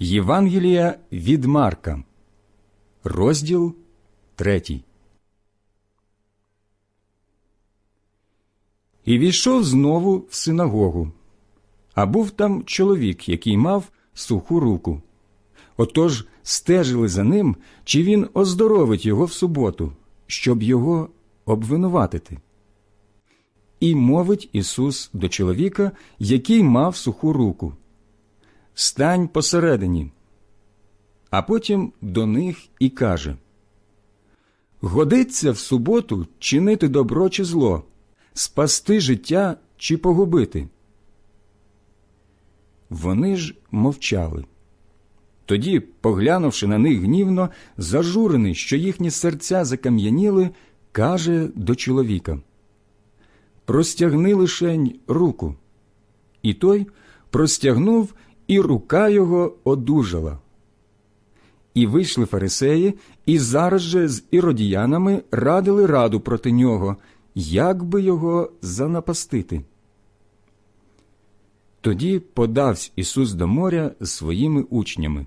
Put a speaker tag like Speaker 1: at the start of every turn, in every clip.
Speaker 1: Євангелія від Марка, розділ третій. І війшов знову в синагогу. А був там чоловік, який мав суху руку. Отож стежили за ним, чи він оздоровить його в суботу, щоб його обвинуватити. І мовить Ісус до чоловіка, який мав суху руку Стань посередині. А потім до них і каже Годиться в суботу чинити добро чи зло, спасти життя чи погубити. Вони ж мовчали. Тоді, поглянувши на них гнівно, зажурений, що їхні серця закам'яніли, каже до чоловіка Простягни лишень руку. І той простягнув, і рука його одужала. І вийшли фарисеї, і зараз же з іродіянами радили раду проти нього, як би його занапастити. Тоді подався Ісус до моря з своїми учнями.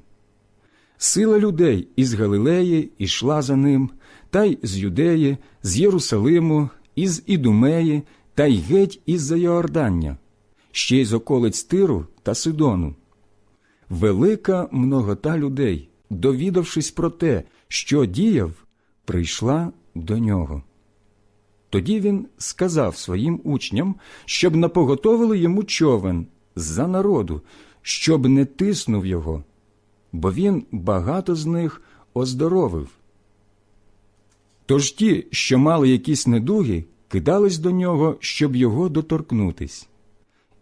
Speaker 1: Сила людей із Галилеї ішла за ним, та й з Юдеї, з Єрусалиму, із Ідумеї, та й геть із за Йордання, ще й з околиць Тиру та Сидону. Велика многота людей, довідавшись про те, що діяв, прийшла до нього. Тоді він сказав своїм учням, щоб напоготовили йому човен за народу, щоб не тиснув його, бо він багато з них оздоровив. Тож ті, що мали якісь недуги, кидались до нього, щоб його доторкнутись.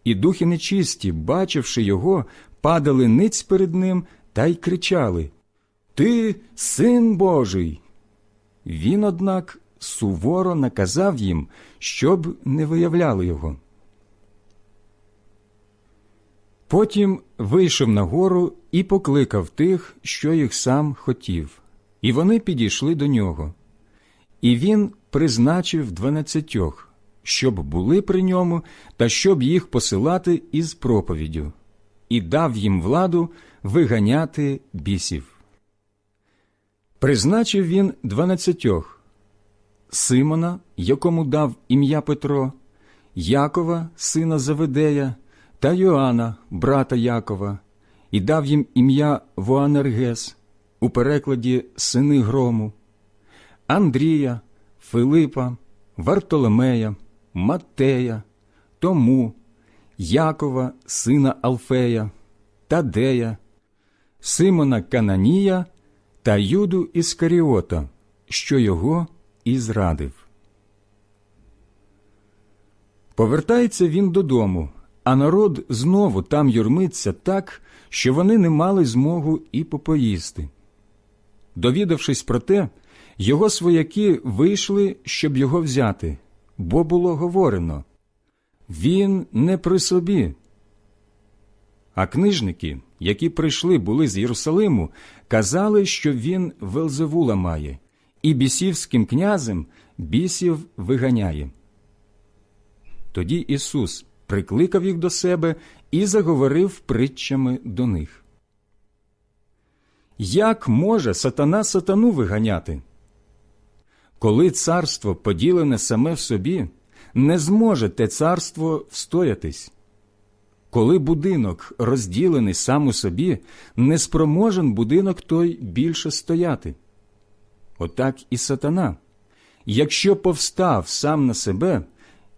Speaker 1: І духи нечисті, бачивши його, падали ниць перед ним та й кричали Ти син Божий. Він, однак, суворо наказав їм, щоб не виявляли його. Потім вийшов на гору і покликав тих, що їх сам хотів, і вони підійшли до нього. І він призначив дванадцятьох, щоб були при ньому та щоб їх посилати із проповіддю, і дав їм владу виганяти бісів. Призначив він дванадцятьох Симона, якому дав ім'я Петро, Якова, сина Заведея, та Йоанна, брата Якова, і дав їм ім'я Воанергес, у перекладі сини грому, Андрія, Филипа, Вартоломея, Маттея, Тому, Якова, сина Алфея, Тадея, Симона Кананія та Юду Іскаріота, що його і зрадив. Повертається він додому, а народ знову там юрмиться так, що вони не мали змогу і попоїсти. Довідавшись про те, його свояки вийшли, щоб його взяти, бо було говорено він не при собі. А книжники, які прийшли були з Єрусалиму, казали, що він Велзевула має, і бісівським князем бісів виганяє. Тоді Ісус прикликав їх до себе і заговорив притчами до них. Як може сатана сатану виганяти? Коли царство поділене саме в собі, не зможе те царство встоятись. Коли будинок розділений сам у собі, не спроможен будинок той більше стояти. Отак і сатана. Якщо повстав сам на себе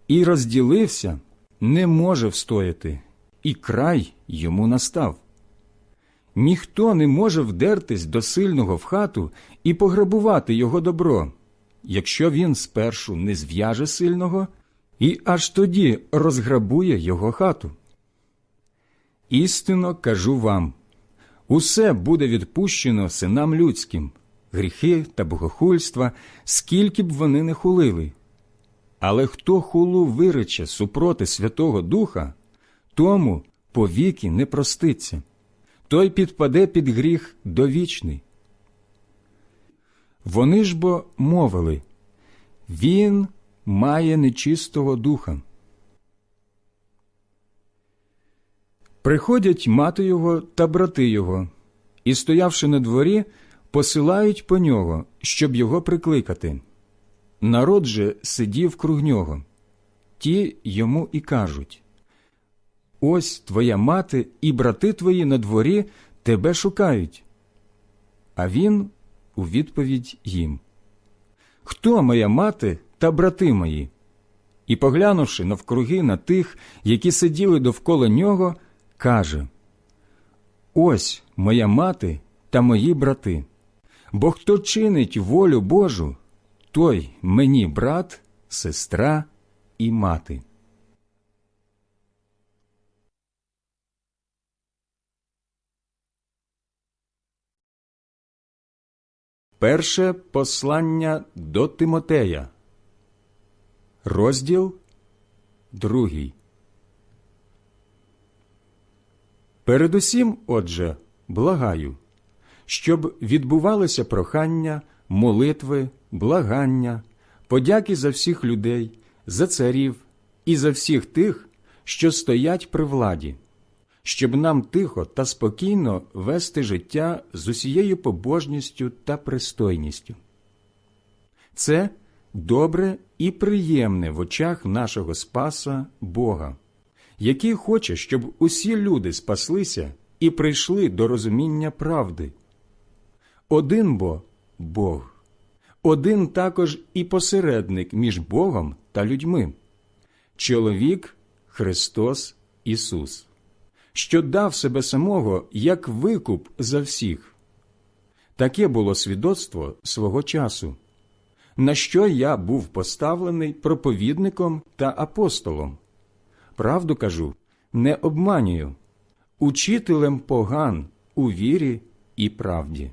Speaker 1: і розділився, не може встояти, і край йому настав. Ніхто не може вдертись до сильного в хату і пограбувати його добро, якщо він спершу не зв'яже сильного і аж тоді розграбує його хату. Істинно кажу вам усе буде відпущено синам людським, гріхи та богохульства, скільки б вони не хулили. Але хто хулу вирече супроти Святого Духа, тому повіки не проститься, той підпаде під гріх довічний. Вони ж бо мовили Він має нечистого духа. Приходять мати його та брати його і, стоявши на дворі, посилають по нього, щоб його прикликати. Народ же сидів круг нього. Ті йому і кажуть Ось твоя мати і брати твої на дворі тебе шукають. А він у відповідь їм Хто моя мати та брати мої? І, поглянувши навкруги на тих, які сиділи довкола нього, каже Ось моя мати та мої брати. Бо хто чинить волю Божу, той мені брат, сестра і мати. Перше послання до Тимотея, розділ другий. Передусім, отже, благаю, щоб відбувалося прохання, молитви, благання, подяки за всіх людей, за царів і за всіх тих, що стоять при владі, щоб нам тихо та спокійно вести життя з усією побожністю та пристойністю. Це добре і приємне в очах нашого Спаса Бога, який хоче, щоб усі люди спаслися і прийшли до розуміння правди. Один бо Бог, один також і посередник між Богом та людьми, чоловік Христос Ісус, що дав себе самого як викуп за всіх. Таке було свідоцтво свого часу, на що я був поставлений проповідником та апостолом. Правду кажу, не обманюю, учителем поган у вірі і правді.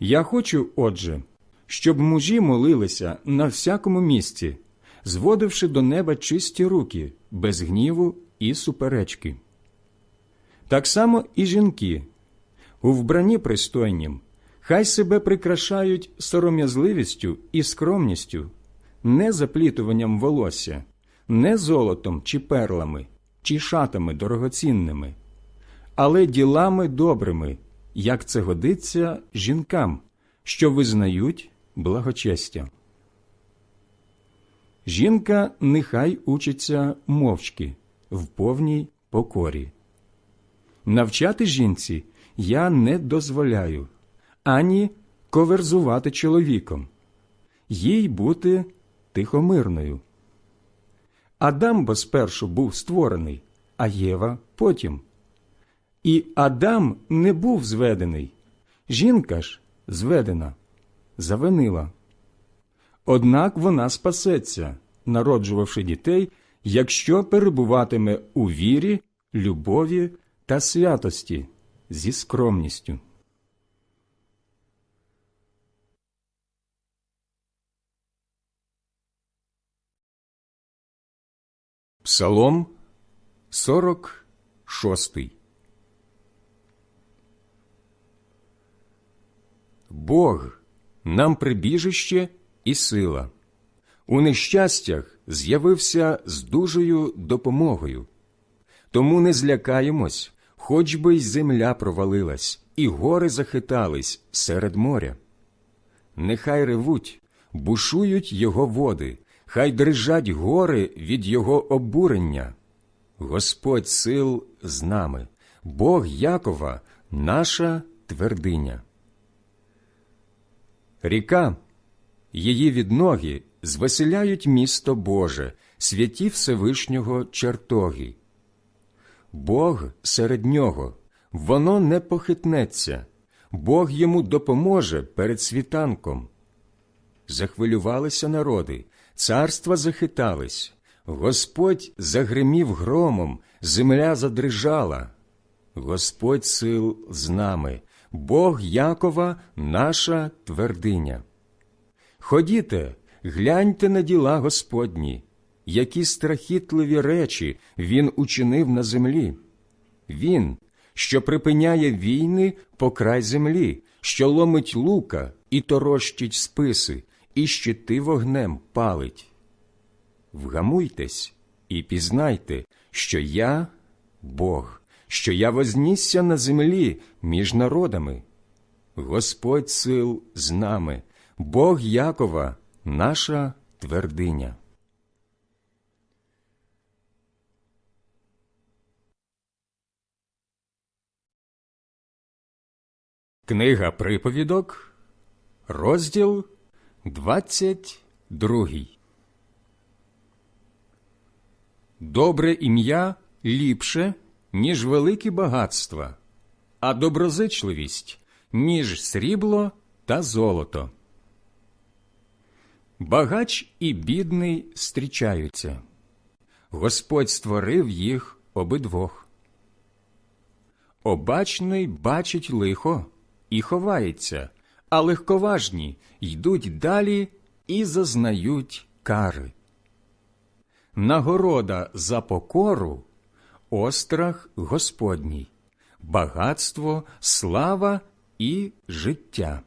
Speaker 1: Я хочу, отже, щоб мужі молилися на всякому місці, зводивши до неба чисті руки, без гніву і суперечки. Так само і жінки, у вбранні пристойнім, хай себе прикрашають сором'язливістю і скромністю, не заплітуванням волосся, не золотом чи перлами, чи шатами дорогоцінними, але ділами добрими, як це годиться жінкам, що визнають благочестя. Жінка нехай учиться мовчки в повній покорі. Навчати жінці я не дозволяю ані коверзувати чоловіком, їй бути тихомирною. Адам бо спершу був створений, а Єва потім. І Адам не був зведений, жінка ж зведена, завинила. Однак вона спасеться, народжувавши дітей, якщо перебуватиме у вірі, любові та святості зі скромністю. Псалом 46 Бог нам прибіжище і сила. У нещастях з'явився з дужою допомогою. Тому не злякаємось, хоч би й земля провалилась, і гори захитались серед моря. Нехай ревуть, бушують його води, хай дрижать гори від його обурення. Господь сил з нами, Бог Якова, наша твердиня. Ріка, її відноги звеселяють місто Боже, святі Всевишнього чертоги. Бог серед нього, воно не похитнеться, Бог йому допоможе перед світанком. Захвилювалися народи, царства захитались, Господь загримів громом, земля задрижала. Господь сил з нами, Бог Якова наша твердиня. Ходіте, гляньте на діла Господні, які страхітливі речі Він учинив на землі. Він, що припиняє війни по край землі, що ломить лука і торощить списи, і щити вогнем палить. Вгамуйтесь і пізнайте, що я Бог що я вознісся на землі між народами. Господь сил з нами, Бог Якова, наша твердиня. Книга приповідок, розділ 22. Добре ім'я ліпше, ніж великі багатства, а доброзичливість, ніж срібло та золото. Багач і бідний зустрічаються. Господь створив їх обидвох. Обачний бачить лихо і ховається, а легковажні йдуть далі і зазнають кари. Нагорода за покору острах Господній, багатство, слава і життя.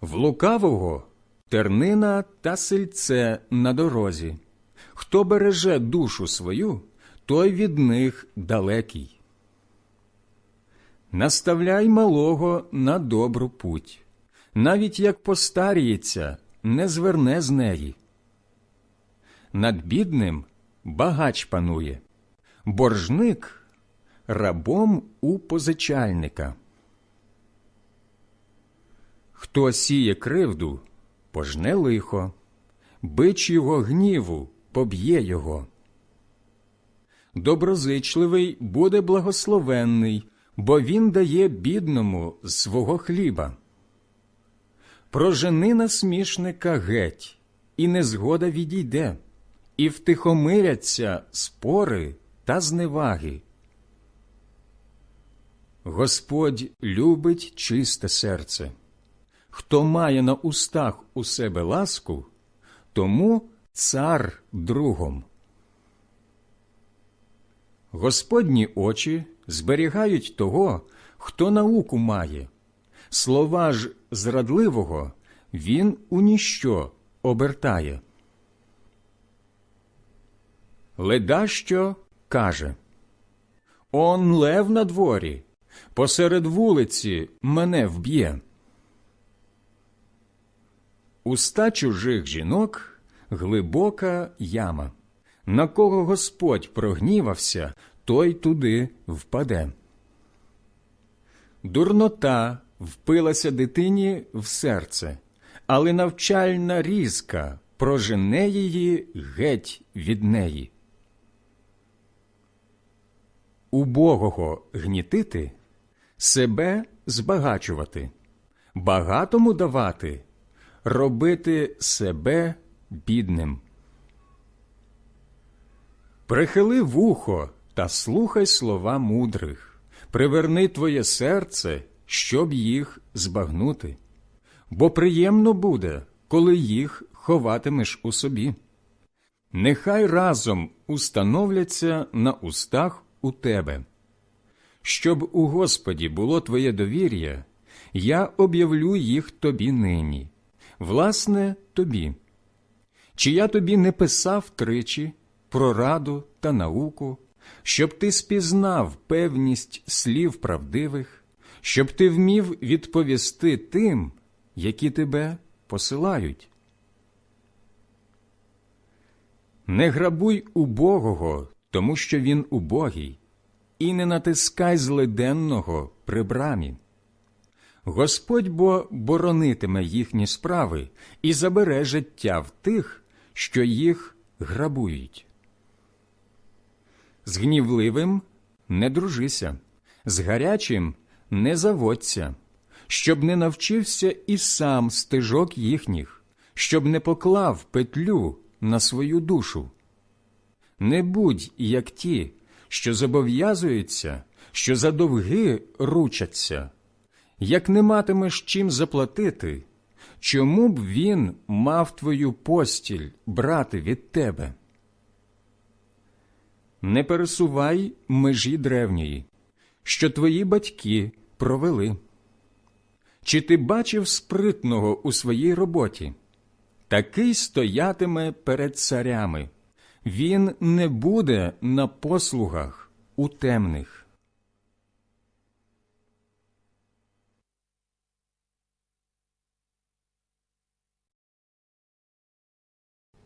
Speaker 1: В лукавого тернина та сельце на дорозі. Хто береже душу свою, той від них далекий. Наставляй малого на добру путь, навіть як постаріється, не зверне з неї. Над бідним багач панує, боржник рабом у позичальника. Хто сіє кривду, пожне лихо, бич його гніву поб'є його. Доброзичливий буде благословенний, бо він дає бідному свого хліба. Прожени насмішника геть, і незгода відійде, і втихомиряться спори та зневаги. Господь любить чисте серце. Хто має на устах у себе ласку, тому цар другом. Господні очі зберігають того, хто науку має. Слова ж зрадливого він у ніщо обертає. Ледащо каже Он лев на дворі, посеред вулиці мене вб'є. Уста чужих жінок глибока яма. На кого Господь прогнівався, той туди впаде. Дурнота впилася дитині в серце, але навчальна різка прожене її геть від неї. Убогого гнітити, себе збагачувати, багатому давати, робити себе бідним. Прихили вухо та слухай слова мудрих, приверни твоє серце, щоб їх збагнути, бо приємно буде, коли їх ховатимеш у собі. Нехай разом установляться на устах у тебе. Щоб у Господі було твоє довір'я, я об'явлю їх тобі нині, власне, тобі. Чи я тобі не писав тричі про раду та науку, щоб ти спізнав певність слів правдивих, щоб ти вмів відповісти тим, які тебе посилають? Не грабуй убогого, тому що він убогий, і не натискай злиденного при брамі. Господь бо боронитиме їхні справи і забере життя в тих, що їх грабують. З гнівливим не дружися, з гарячим не заводься, щоб не навчився і сам стежок їхніх, щоб не поклав петлю на свою душу. Не будь як ті, що зобов'язуються, що за довги ручаться. Як не матимеш чим заплатити, чому б він мав твою постіль брати від тебе? Не пересувай межі древньої, що твої батьки провели. Чи ти бачив спритного у своїй роботі? Такий стоятиме перед царями, він не буде на послугах у темних.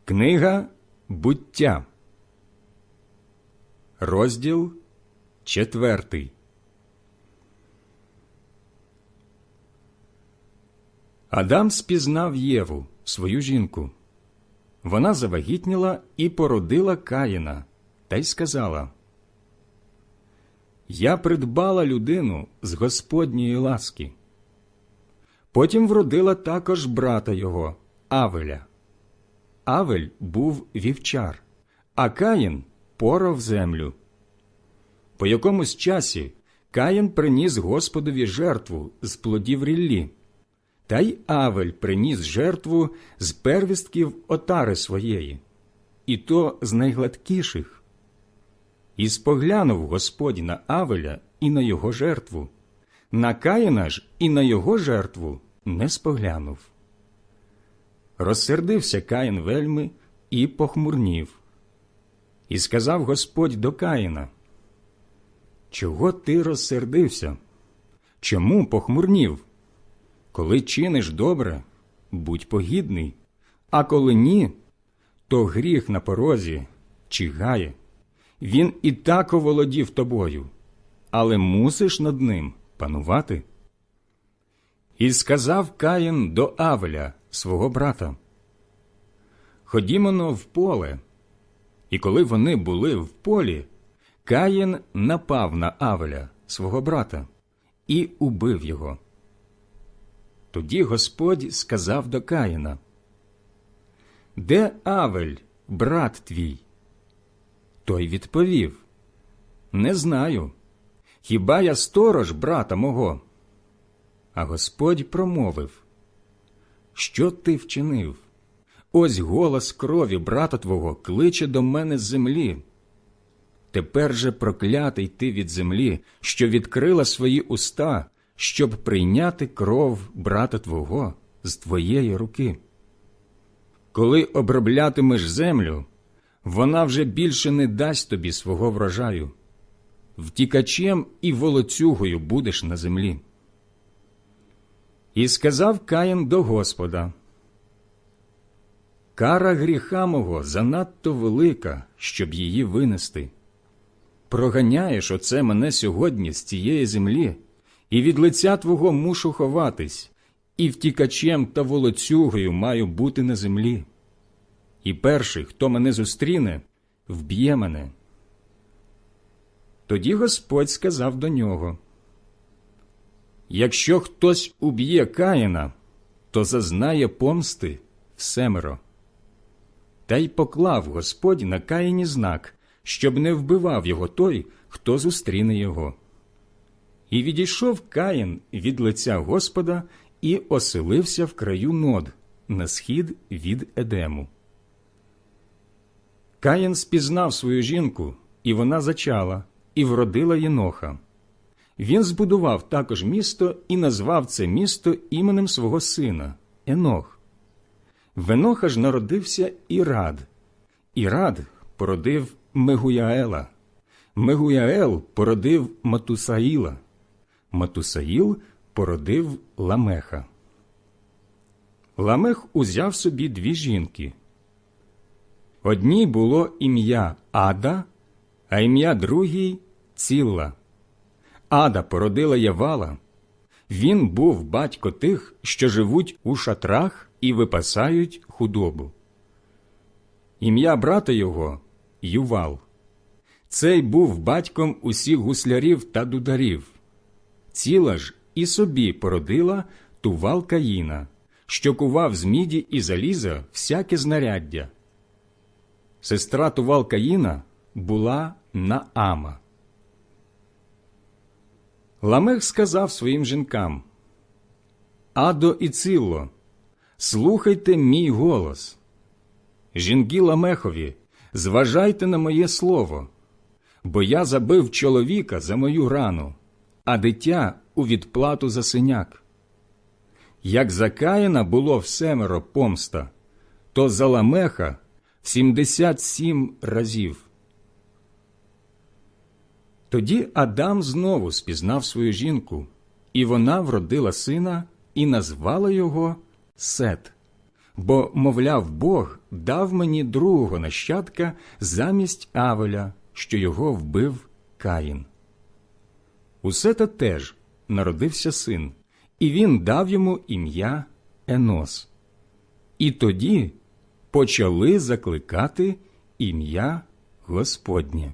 Speaker 1: Книга буття, розділ четвертий. Адам спізнав Єву, свою жінку. Вона завагітніла і породила Каїна, та й сказала Я придбала людину з Господньої ласки. Потім вродила також брата його, Авеля. Авель був вівчар, а Каїн порав землю. По якомусь часі Каїн приніс Господові жертву з плодів ріллі, та й Авель приніс жертву з первістків отари своєї, і то з найгладкіших. І споглянув Господь на Авеля і на його жертву, на Каїна ж і на його жертву не споглянув. Розсердився Каїн вельми і похмурнів. І сказав Господь до Каїна, Чого ти розсердився? Чому похмурнів? Коли чиниш добре, будь погідний, а коли ні, то гріх на порозі чигає. Він і так оволодів тобою, але мусиш над ним панувати. І сказав Каїн до Авеля, свого брата. Ходімо в поле. І коли вони були в полі, Каїн напав на Авеля, свого брата, і убив його. Тоді Господь сказав до Каїна, Де Авель, брат твій? Той відповів Не знаю. Хіба я сторож брата мого? А Господь промовив Що ти вчинив? Ось голос крові брата твого кличе до мене з землі. Тепер же проклятий ти від землі, що відкрила свої уста, щоб прийняти кров брата твого з твоєї руки. Коли оброблятимеш землю, вона вже більше не дасть тобі свого врожаю. Втікачем і волоцюгою будеш на землі. І сказав Каїн до Господа Кара гріха мого занадто велика, щоб її винести. Проганяєш оце мене сьогодні з цієї землі, і від лиця твого мушу ховатись, і втікачем та волоцюгою маю бути на землі. І перший, хто мене зустріне, вб'є мене. Тоді Господь сказав до нього Якщо хтось уб'є Каїна, то зазнає помсти всемеро. Та й поклав Господь на Каїні знак, щоб не вбивав його той, хто зустріне його. І відійшов Каїн від лиця Господа і оселився в краю нод на схід від Едему. Каїн спізнав свою жінку, і вона зачала, і вродила Єноха. Він збудував також місто і назвав це місто іменем свого сина Енох. В Еноха ж народився Ірад. Ірад породив Мегуяела. Мегуяел породив Матусаїла. Матусаїл породив Ламеха. Ламех узяв собі дві жінки. Одній було ім'я Ада, а ім'я другій Цілла. Ада породила Явала. Він був батько тих, що живуть у шатрах і випасають худобу. Ім'я брата його Ювал. Цей був батьком усіх гуслярів та дударів. Ціла ж і собі породила тувал Каїна, що кував з міді і заліза всяке знаряддя. Сестра тувал Каїна була Наама. Ламех сказав своїм жінкам Адо і Цилло, слухайте мій голос. Жінки Ламехові, зважайте на моє слово, бо я забив чоловіка за мою рану, а дитя у відплату за синяк. Як за Каїна було всемеро помста, то за Ламеха сімдесят сім разів. Тоді Адам знову спізнав свою жінку, і вона вродила сина і назвала його Сет. Бо, мовляв, Бог дав мені другого нащадка замість Авеля, що його вбив Каїн. У Сета теж народився син, і він дав йому ім'я Енос. І тоді почали закликати ім'я Господнє.